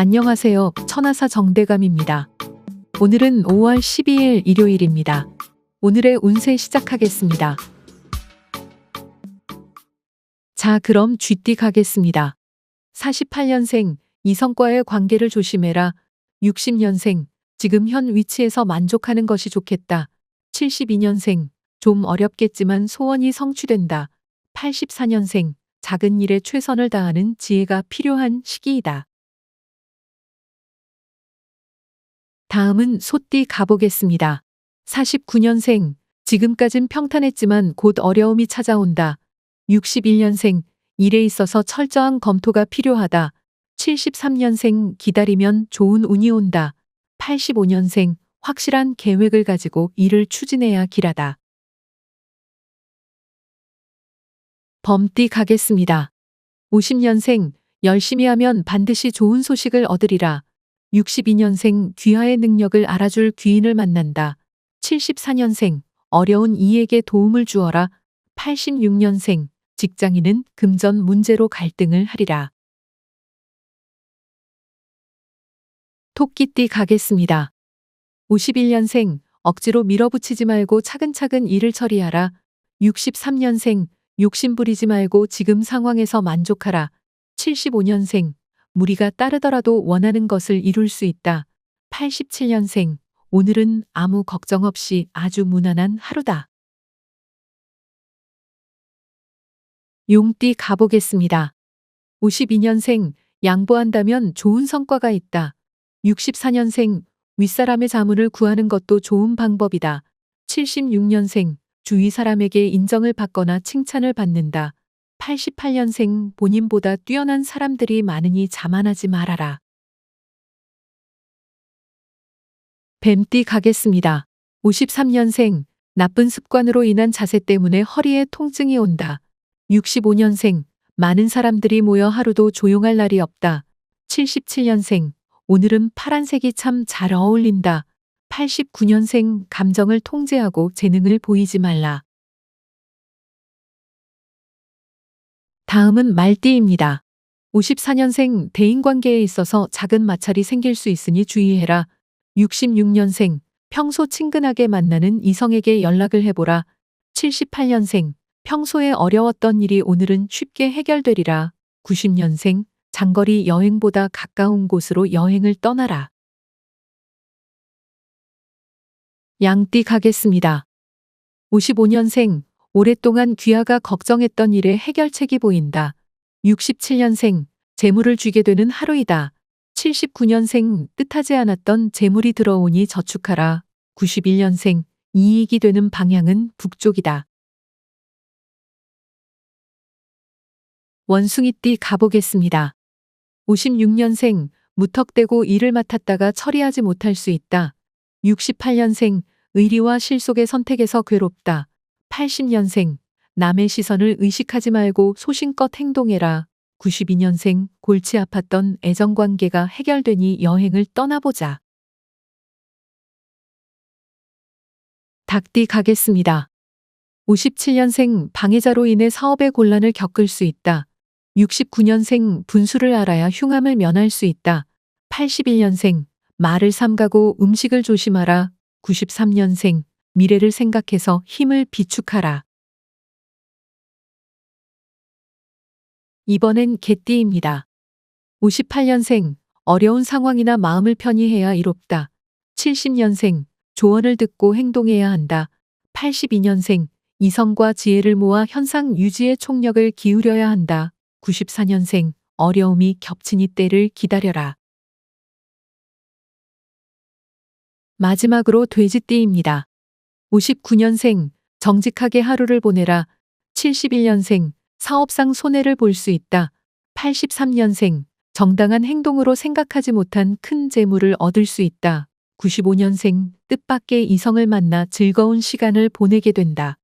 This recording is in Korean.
안녕하세요. 천하사 정대감입니다. 오늘은 5월 12일 일요일입니다. 오늘의 운세 시작하겠습니다. 자, 그럼 쥐띠 가겠습니다. 48년생, 이성과의 관계를 조심해라. 60년생, 지금 현 위치에서 만족하는 것이 좋겠다. 72년생, 좀 어렵겠지만 소원이 성취된다. 84년생, 작은 일에 최선을 다하는 지혜가 필요한 시기이다. 다음은 소띠 가보겠습니다. 49년생, 지금까진 평탄했지만 곧 어려움이 찾아온다. 61년생, 일에 있어서 철저한 검토가 필요하다. 73년생, 기다리면 좋은 운이 온다. 85년생, 확실한 계획을 가지고 일을 추진해야 길하다. 범띠 가겠습니다. 50년생, 열심히 하면 반드시 좋은 소식을 얻으리라. 62년생, 귀하의 능력을 알아줄 귀인을 만난다. 74년생, 어려운 이에게 도움을 주어라. 86년생, 직장인은 금전 문제로 갈등을 하리라. 토끼띠 가겠습니다. 51년생, 억지로 밀어붙이지 말고 차근차근 일을 처리하라. 63년생, 욕심 부리지 말고 지금 상황에서 만족하라. 75년생, 무리가 따르더라도 원하는 것을 이룰 수 있다. 87년생, 오늘은 아무 걱정 없이 아주 무난한 하루다. 용띠 가보겠습니다. 52년생, 양보한다면 좋은 성과가 있다. 64년생, 윗사람의 자문을 구하는 것도 좋은 방법이다. 76년생, 주위 사람에게 인정을 받거나 칭찬을 받는다. 88년생, 본인보다 뛰어난 사람들이 많으니 자만하지 말아라. 뱀띠 가겠습니다. 53년생, 나쁜 습관으로 인한 자세 때문에 허리에 통증이 온다. 65년생, 많은 사람들이 모여 하루도 조용할 날이 없다. 77년생, 오늘은 파란색이 참 잘 어울린다. 89년생, 감정을 통제하고 재능을 보이지 말라. 다음은 말띠입니다. 54년생, 대인관계에 있어서 작은 마찰이 생길 수 있으니 주의해라. 66년생, 평소 친근하게 만나는 이성에게 연락을 해보라. 78년생, 평소에 어려웠던 일이 오늘은 쉽게 해결되리라. 90년생, 장거리 여행보다 가까운 곳으로 여행을 떠나라. 양띠 가겠습니다. 55년생, 오랫동안 귀하가 걱정했던 일에 해결책이 보인다. 67년생, 재물을 쥐게 되는 하루이다. 79년생, 뜻하지 않았던 재물이 들어오니 저축하라. 91년생, 이익이 되는 방향은 북쪽이다. 원숭이띠 가보겠습니다. 56년생, 무턱대고 일을 맡았다가 처리하지 못할 수 있다. 68년생, 의리와 실속의 선택에서 괴롭다. 80년생, 남의 시선을 의식하지 말고 소신껏 행동해라. 92년생, 골치 아팠던 애정관계가 해결되니 여행을 떠나보자. 닭띠 가겠습니다. 57년생, 방해자로 인해 사업의 곤란을 겪을 수 있다. 69년생, 분수를 알아야 흉함을 면할 수 있다. 81년생, 말을 삼가고 음식을 조심하라. 93년생, 미래를 생각해서 힘을 비축하라. 이번엔 개띠입니다. 58년생, 어려운 상황이나 마음을 편히 해야 이롭다. 70년생, 조언을 듣고 행동해야 한다. 82년생, 이성과 지혜를 모아 현상 유지에 총력을 기울여야 한다. 94년생, 어려움이 겹치니 때를 기다려라. 마지막으로 돼지띠입니다. 59년생, 정직하게 하루를 보내라. 71년생, 사업상 손해를 볼 수 있다. 83년생, 정당한 행동으로 생각하지 못한 큰 재물을 얻을 수 있다. 95년생, 뜻밖의 이성을 만나 즐거운 시간을 보내게 된다.